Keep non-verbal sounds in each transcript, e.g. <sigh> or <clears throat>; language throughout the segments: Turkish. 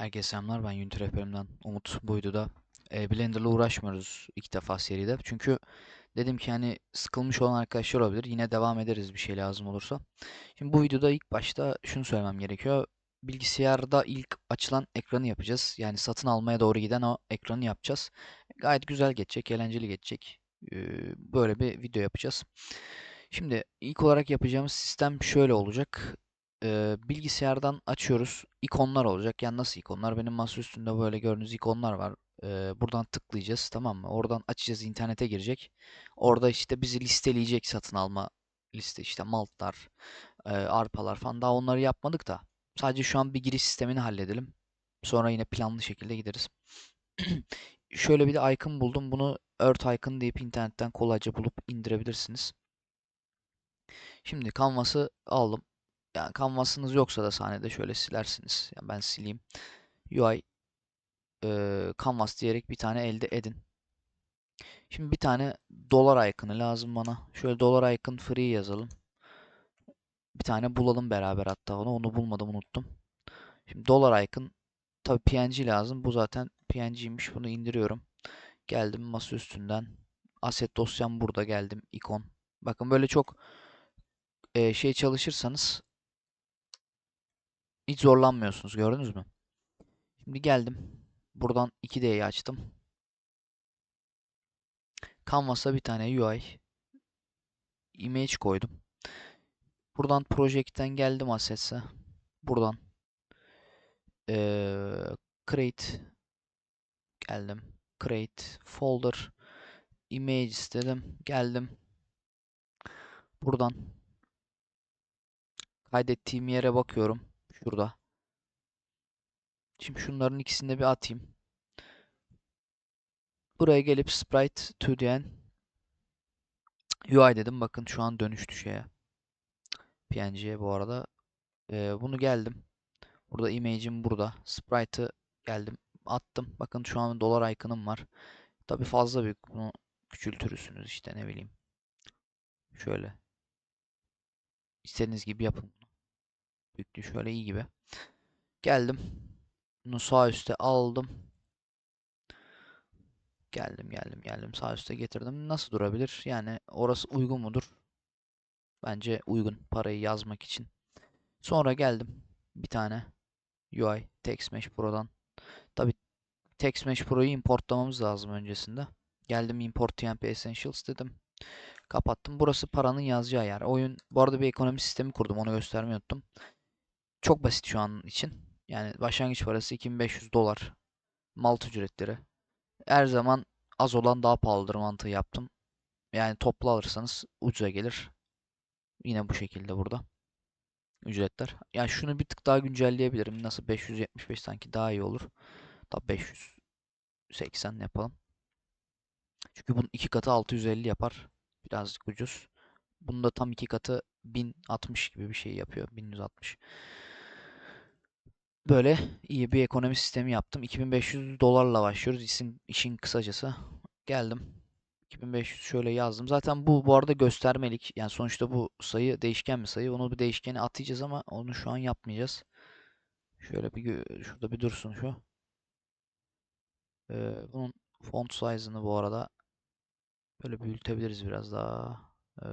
Herkese selamlar. Ben Unity Rehberimden Umut. Bu videoda e, Blender'la uğraşmıyoruz ilk defa seride. Çünkü dedim ki hani sıkılmış olan arkadaşlar olabilir. Yine devam ederiz bir şey lazım olursa. Şimdi bu videoda ilk başta şunu söylemem gerekiyor. Bilgisayarda ilk açılan ekranı yapacağız. Yani satın almaya doğru giden o ekranı yapacağız. Gayet güzel geçecek, eğlenceli geçecek. Ee, Böyle bir video yapacağız. Şimdi ilk olarak yapacağımız sistem şöyle olacak e, bilgisayardan açıyoruz. İkonlar olacak. Yani nasıl ikonlar? Benim masa üstünde böyle gördüğünüz ikonlar var. E, buradan tıklayacağız tamam mı? Oradan açacağız internete girecek. Orada işte bizi listeleyecek satın alma liste işte maltlar, e, arpalar falan. Daha onları yapmadık da. Sadece şu an bir giriş sistemini halledelim. Sonra yine planlı şekilde gideriz. <clears throat> Şöyle bir de icon buldum. Bunu Earth icon deyip internetten kolayca bulup indirebilirsiniz. Şimdi canvas'ı aldım. Yani kanvasınız yoksa da sahnede şöyle silersiniz. Yani ben sileyim. UI e, canvas diyerek bir tane elde edin. Şimdi bir tane dolar icon'ı lazım bana. Şöyle dolar icon free yazalım. Bir tane bulalım beraber hatta onu. Onu bulmadım unuttum. Şimdi dolar icon tabi PNG lazım. Bu zaten PNG'ymiş. Bunu indiriyorum. Geldim masa üstünden. Asset dosyam burada geldim. ikon. Bakın böyle çok e, şey çalışırsanız hiç zorlanmıyorsunuz. Gördünüz mü? Şimdi geldim. Buradan 2D'yi açtım. Canvas'a bir tane UI image koydum. Buradan Project'ten geldim Assets'e. Buradan ee, Create geldim. Create Folder Image istedim. Geldim. Buradan kaydettiğim yere bakıyorum. Şurada. Şimdi şunların ikisini de bir atayım. Buraya gelip Sprite 2D'en UI dedim. Bakın şu an dönüştü şeye. PNG'ye bu arada. Ee, bunu geldim. Burada image'im burada. Sprite'ı geldim. Attım. Bakın şu an dolar icon'ım var. Tabi fazla büyük. Bunu küçültürsünüz işte ne bileyim. Şöyle. İstediğiniz gibi yapın. Büyüklüğü şöyle iyi gibi. Geldim. Bunu sağ üstte aldım. Geldim geldim geldim sağ üstte getirdim. Nasıl durabilir? Yani orası uygun mudur? Bence uygun parayı yazmak için. Sonra geldim bir tane UI TextMesh Pro'dan. Tabi TextMesh Pro'yu importlamamız lazım öncesinde. Geldim import TMP Essentials dedim. Kapattım. Burası paranın yazacağı yer. Oyun bu arada bir ekonomi sistemi kurdum. Onu göstermeyi unuttum. Çok basit şu an için. Yani başlangıç parası 2500 dolar. Malt ücretleri. Her zaman az olan daha pahalıdır mantığı yaptım. Yani toplu alırsanız ucuza gelir. Yine bu şekilde burada. Ücretler. Yani şunu bir tık daha güncelleyebilirim. Nasıl 575 sanki daha iyi olur. Tabii 580 yapalım. Çünkü bunun iki katı 650 yapar. Birazcık ucuz. Bunun da tam iki katı 1060 gibi bir şey yapıyor. 1160. Böyle iyi bir ekonomi sistemi yaptım. 2500 dolarla başlıyoruz. İsim, işin kısacası. Geldim. 2500 şöyle yazdım. Zaten bu bu arada göstermelik. Yani sonuçta bu sayı değişken bir sayı. Onu bir değişkene atayacağız ama onu şu an yapmayacağız. Şöyle bir şurada bir dursun şu. Ee, bunun font size'ını bu arada böyle büyütebiliriz biraz daha. Ee,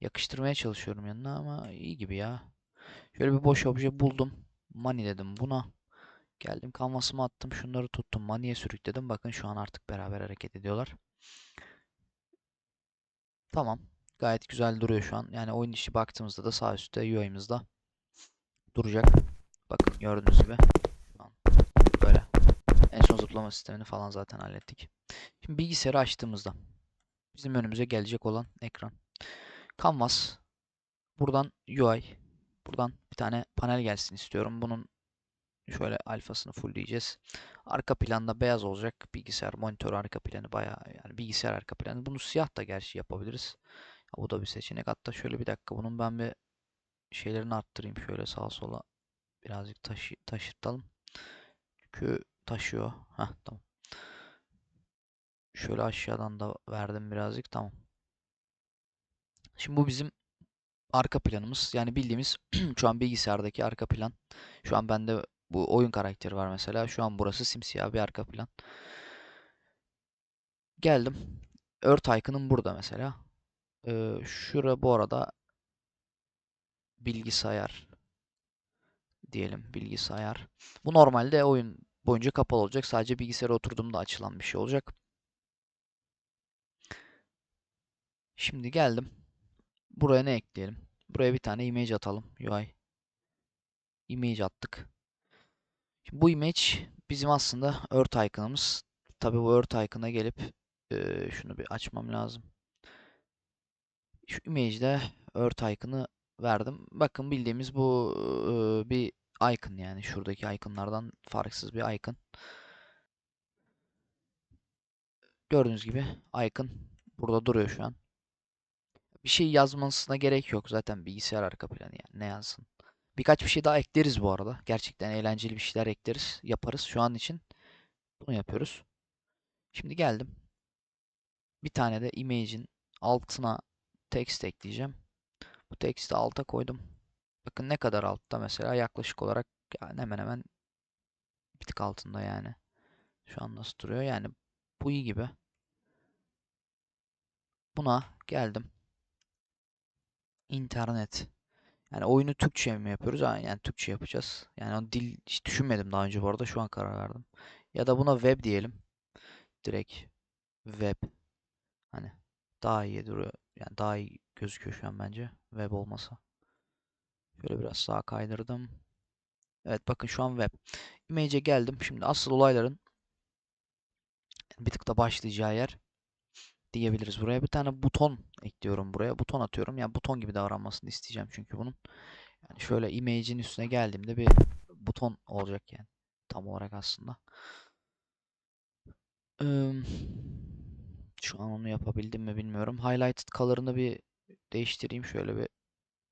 yakıştırmaya çalışıyorum yanına ama iyi gibi ya. Şöyle bir boş obje buldum. Money dedim buna. Geldim kanvasıma attım. Şunları tuttum. Money'e sürükledim. Bakın şu an artık beraber hareket ediyorlar. Tamam. Gayet güzel duruyor şu an. Yani oyun işi baktığımızda da sağ üstte UI'mizda duracak. Bakın gördüğünüz gibi. Böyle. En son zıplama sistemini falan zaten hallettik. Şimdi bilgisayarı açtığımızda bizim önümüze gelecek olan ekran. Canvas. Buradan UI. Buradan bir tane panel gelsin istiyorum. Bunun şöyle alfasını fullleyeceğiz. Arka planda beyaz olacak. Bilgisayar monitör arka planı bayağı yani bilgisayar arka planı. Bunu siyah da gerçi yapabiliriz. Bu da bir seçenek. Hatta şöyle bir dakika bunun ben bir şeylerini arttırayım şöyle sağa sola birazcık taşı taşırtalım. Çünkü taşıyor. Heh tamam. Şöyle aşağıdan da verdim birazcık tamam. Şimdi bu bizim arka planımız. Yani bildiğimiz <clears throat> şu an bilgisayardaki arka plan. Şu an bende bu oyun karakteri var mesela. Şu an burası simsiyah bir arka plan. Geldim. Earth icon'ım burada mesela. Ee, şura bu arada bilgisayar diyelim bilgisayar. Bu normalde oyun boyunca kapalı olacak. Sadece bilgisayara oturduğumda açılan bir şey olacak. Şimdi geldim. Buraya ne ekleyelim? Buraya bir tane image atalım. UI. Image attık. Şimdi bu image bizim aslında Earth icon'ımız. Tabi bu Earth icon'a gelip e, şunu bir açmam lazım. Şu image'de Earth icon'ı verdim. Bakın bildiğimiz bu e, bir icon yani şuradaki iconlardan farksız bir icon. Gördüğünüz gibi icon burada duruyor şu an. Bir şey yazmasına gerek yok zaten bilgisayar arka planı yani ne yazsın. Birkaç bir şey daha ekleriz bu arada. Gerçekten eğlenceli bir şeyler ekleriz, yaparız. Şu an için bunu yapıyoruz. Şimdi geldim. Bir tane de image'in altına text ekleyeceğim. Bu text'i alta koydum. Bakın ne kadar altta mesela yaklaşık olarak yani hemen hemen bir tık altında yani. Şu an nasıl duruyor? Yani bu iyi gibi. Buna geldim. İnternet. Yani oyunu Türkçe mi yapıyoruz? Yani Türkçe yapacağız. Yani o dil hiç düşünmedim daha önce bu arada. Şu an karar verdim. Ya da buna web diyelim. Direkt web. Hani daha iyi duruyor. Yani daha iyi gözüküyor şu an bence. Web olmasa. Şöyle biraz sağa kaydırdım. Evet bakın şu an web. Image'e geldim. Şimdi asıl olayların bir tık da başlayacağı yer diyebiliriz. Buraya bir tane buton ekliyorum buraya. Buton atıyorum. Yani buton gibi davranmasını isteyeceğim çünkü bunun. Yani şöyle image'in üstüne geldiğimde bir buton olacak yani. Tam olarak aslında. şu an onu yapabildim mi bilmiyorum. Highlighted color'ını bir değiştireyim. Şöyle bir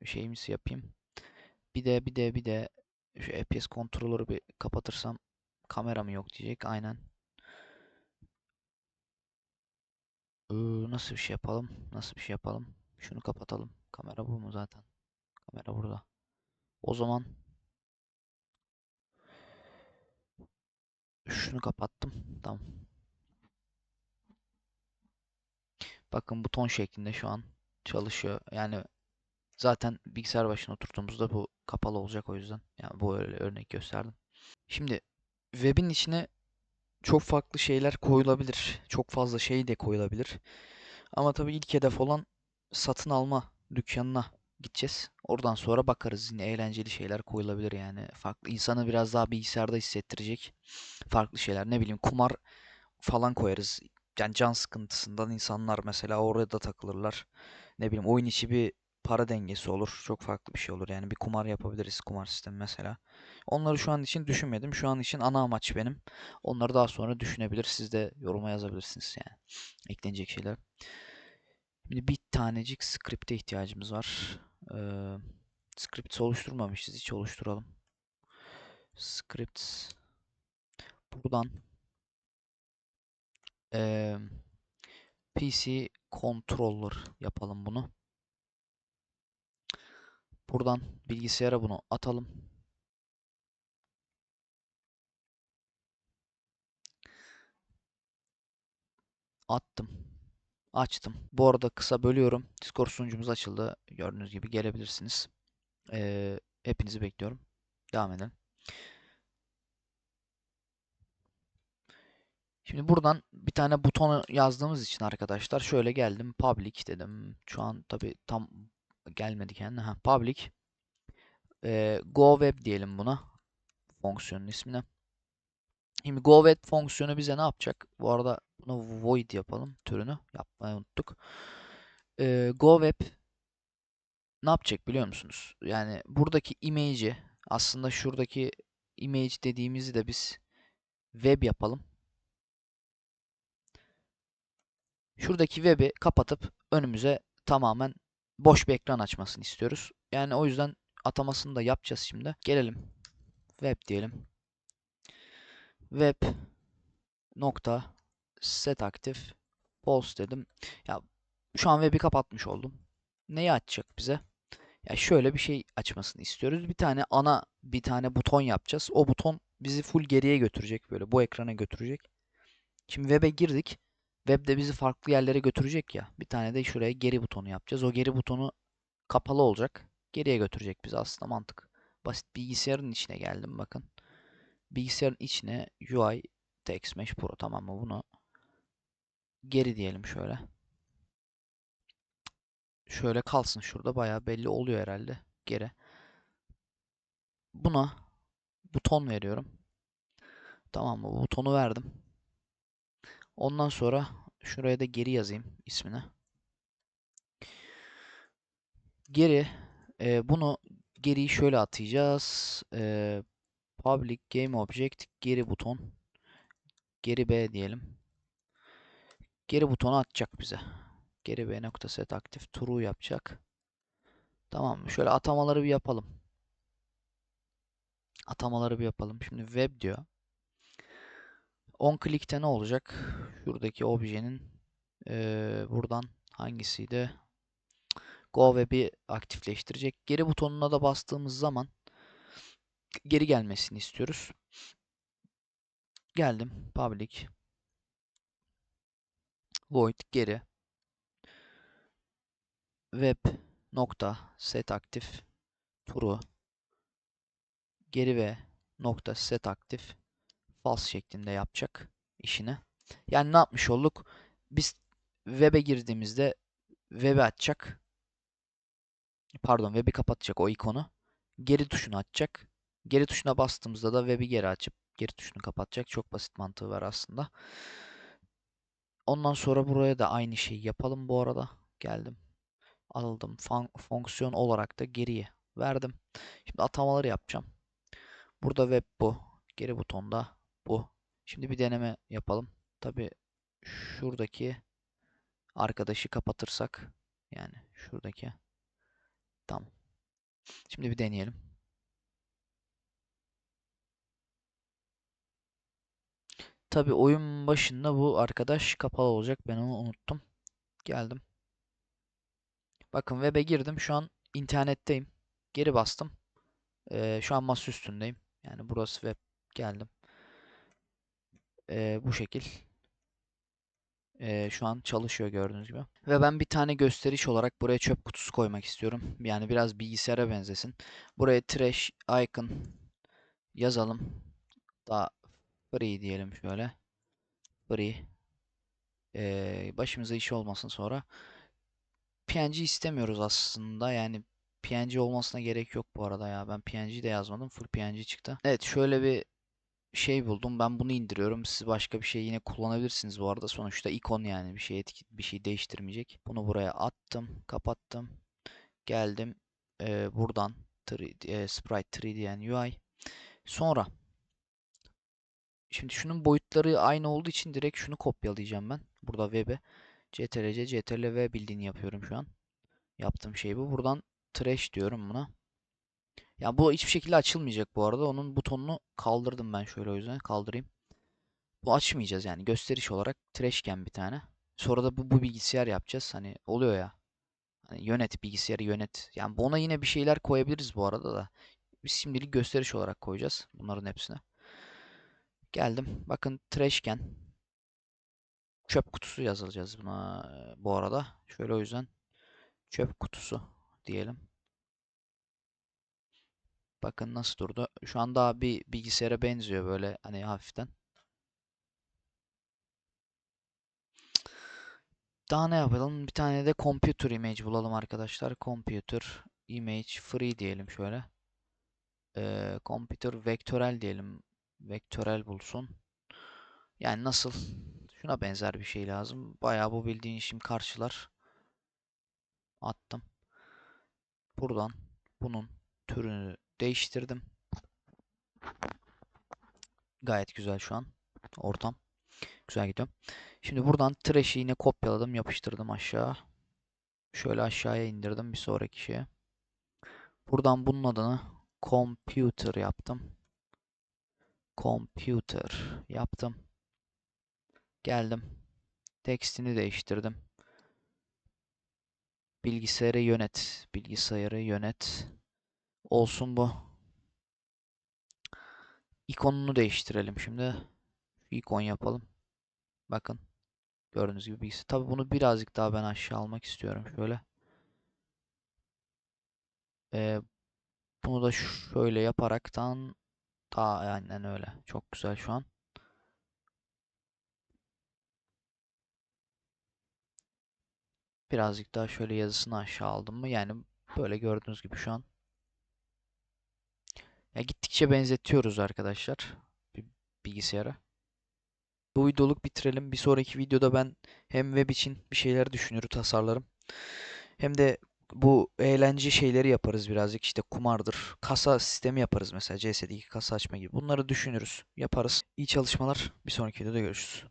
şeyimizi yapayım. Bir de bir de bir de şu FPS controller'ı bir kapatırsam kamera mı yok diyecek. Aynen. Nasıl bir şey yapalım? Nasıl bir şey yapalım? Şunu kapatalım. Kamera bu mu zaten? Kamera burada. O zaman şunu kapattım. Tamam. Bakın buton şeklinde şu an çalışıyor. Yani zaten bilgisayar başına oturduğumuzda bu kapalı olacak o yüzden. Yani bu öyle örnek gösterdim. Şimdi web'in içine çok farklı şeyler koyulabilir. Çok fazla şey de koyulabilir. Ama tabii ilk hedef olan satın alma dükkanına gideceğiz. Oradan sonra bakarız yine eğlenceli şeyler koyulabilir yani. Farklı insanı biraz daha bilgisayarda hissettirecek farklı şeyler. Ne bileyim kumar falan koyarız. Yani can sıkıntısından insanlar mesela orada takılırlar. Ne bileyim oyun içi bir para dengesi olur. Çok farklı bir şey olur. Yani bir kumar yapabiliriz. Kumar sistemi mesela. Onları şu an için düşünmedim. Şu an için ana amaç benim. Onları daha sonra düşünebilir. Siz de yoruma yazabilirsiniz yani. Eklenecek şeyler. Şimdi bir tanecik script'e ihtiyacımız var. Ee, script oluşturmamışız. Hiç oluşturalım. Scripts. Buradan ee, PC controller yapalım bunu. Buradan bilgisayara bunu atalım. Attım. Açtım. Bu arada kısa bölüyorum. Discord sunucumuz açıldı. Gördüğünüz gibi gelebilirsiniz. Ee, hepinizi bekliyorum. Devam edelim. Şimdi buradan bir tane butonu yazdığımız için arkadaşlar şöyle geldim. Public dedim. Şu an tabi tam gelmedi kendine. Ha, public. Ee, Go Web diyelim buna. Fonksiyonun ismine. Şimdi Go Web fonksiyonu bize ne yapacak? Bu arada bunu void yapalım. Türünü yapmayı unuttuk. Ee, Go Web ne yapacak biliyor musunuz? Yani buradaki image'i aslında şuradaki image dediğimizi de biz web yapalım. Şuradaki web'i kapatıp önümüze tamamen boş bir ekran açmasını istiyoruz. Yani o yüzden atamasını da yapacağız şimdi. Gelelim. Web diyelim. Web nokta set aktif post dedim. Ya şu an web'i kapatmış oldum. Neyi açacak bize? Ya şöyle bir şey açmasını istiyoruz. Bir tane ana bir tane buton yapacağız. O buton bizi full geriye götürecek böyle bu ekrana götürecek. Şimdi web'e girdik. Web'de bizi farklı yerlere götürecek ya. Bir tane de şuraya geri butonu yapacağız. O geri butonu kapalı olacak. Geriye götürecek bizi aslında mantık. Basit bilgisayarın içine geldim bakın. Bilgisayarın içine UI Text Mesh Pro tamam mı? Bunu geri diyelim şöyle. Şöyle kalsın şurada bayağı belli oluyor herhalde. Geri. Buna buton veriyorum. Tamam mı? Butonu verdim. Ondan sonra şuraya da geri yazayım ismini. Geri e, bunu geriyi şöyle atayacağız. E, public game object geri buton geri b diyelim. Geri butonu atacak bize. Geri b nokta set aktif true yapacak. Tamam mı? Şöyle atamaları bir yapalım. Atamaları bir yapalım. Şimdi web diyor. On click'te ne olacak? Şuradaki objenin e, buradan hangisiydi? Go web'i aktifleştirecek. Geri butonuna da bastığımız zaman geri gelmesini istiyoruz. Geldim. Public. Void geri. Web nokta set aktif true geri ve nokta set aktif false şeklinde yapacak işini. Yani ne yapmış olduk? Biz web'e girdiğimizde web'i açacak. Pardon, web'i kapatacak o ikonu. Geri tuşunu açacak. Geri tuşuna bastığımızda da web'i geri açıp geri tuşunu kapatacak. Çok basit mantığı var aslında. Ondan sonra buraya da aynı şeyi yapalım bu arada. Geldim. Aldım. Fon fonksiyon olarak da geriye verdim. Şimdi atamaları yapacağım. Burada web bu. Geri butonda bu. Şimdi bir deneme yapalım. Tabi şuradaki arkadaşı kapatırsak yani şuradaki tamam. Şimdi bir deneyelim. Tabi oyun başında bu arkadaş kapalı olacak. Ben onu unuttum. Geldim. Bakın web'e girdim. Şu an internetteyim. Geri bastım. Ee, şu an masa üstündeyim. Yani burası web. Geldim. Ee, bu şekil. Ee, şu an çalışıyor gördüğünüz gibi. Ve ben bir tane gösteriş olarak buraya çöp kutusu koymak istiyorum. Yani biraz bilgisayara benzesin. Buraya trash icon yazalım. Daha free diyelim şöyle. Free. Ee, başımıza iş olmasın sonra. PNG istemiyoruz aslında. Yani PNG olmasına gerek yok bu arada ya. Ben PNG de yazmadım. Full PNG çıktı. Evet şöyle bir şey buldum. Ben bunu indiriyorum. Siz başka bir şey yine kullanabilirsiniz bu arada. Sonuçta ikon yani bir şey etki, bir şey değiştirmeyecek. Bunu buraya attım, kapattım. Geldim. Ee, buradan 3D, e, Sprite 3D yani UI. Sonra şimdi şunun boyutları aynı olduğu için direkt şunu kopyalayacağım ben. Burada web'e CTRL-C, CTRL-V bildiğini yapıyorum şu an. Yaptığım şey bu. Buradan trash diyorum buna. Ya bu hiçbir şekilde açılmayacak bu arada. Onun butonunu kaldırdım ben şöyle o yüzden kaldırayım. Bu açmayacağız yani gösteriş olarak trashken bir tane. Sonra da bu, bu bilgisayar yapacağız. Hani oluyor ya. Hani yönet bilgisayarı yönet. Yani buna yine bir şeyler koyabiliriz bu arada da. Biz şimdilik gösteriş olarak koyacağız bunların hepsine. Geldim. Bakın trashken çöp kutusu yazılacağız buna bu arada. Şöyle o yüzden çöp kutusu diyelim. Bakın nasıl durdu. Şu an daha bir bilgisayara benziyor böyle hani hafiften. Daha ne yapalım? Bir tane de computer image bulalım arkadaşlar. Computer image free diyelim şöyle. Ee, computer vektörel diyelim. Vektörel bulsun. Yani nasıl? Şuna benzer bir şey lazım. Bayağı bu bildiğin işim karşılar. Attım. Buradan bunun türünü değiştirdim. Gayet güzel şu an. Ortam. Güzel gidiyor. Şimdi buradan trash'i yine kopyaladım. Yapıştırdım aşağı. Şöyle aşağıya indirdim bir sonraki şeye. Buradan bunun adını computer yaptım. Computer yaptım. Geldim. Tekstini değiştirdim. Bilgisayarı yönet. Bilgisayarı yönet. Olsun bu. İkonunu değiştirelim şimdi. İkon yapalım. Bakın. Gördüğünüz gibi bilgisayar. Tabi bunu birazcık daha ben aşağı almak istiyorum. Şöyle. Ee, bunu da şöyle yaparaktan daha aynen öyle. Çok güzel şu an. Birazcık daha şöyle yazısını aşağı aldım mı? Yani böyle gördüğünüz gibi şu an. Ya gittikçe benzetiyoruz arkadaşlar bilgisayara. Bu videoluk bitirelim. Bir sonraki videoda ben hem web için bir şeyler düşünür, tasarlarım. Hem de bu eğlence şeyleri yaparız birazcık. İşte kumardır, kasa sistemi yaparız mesela CS'deki kasa açma gibi. Bunları düşünürüz, yaparız. İyi çalışmalar. Bir sonraki videoda görüşürüz.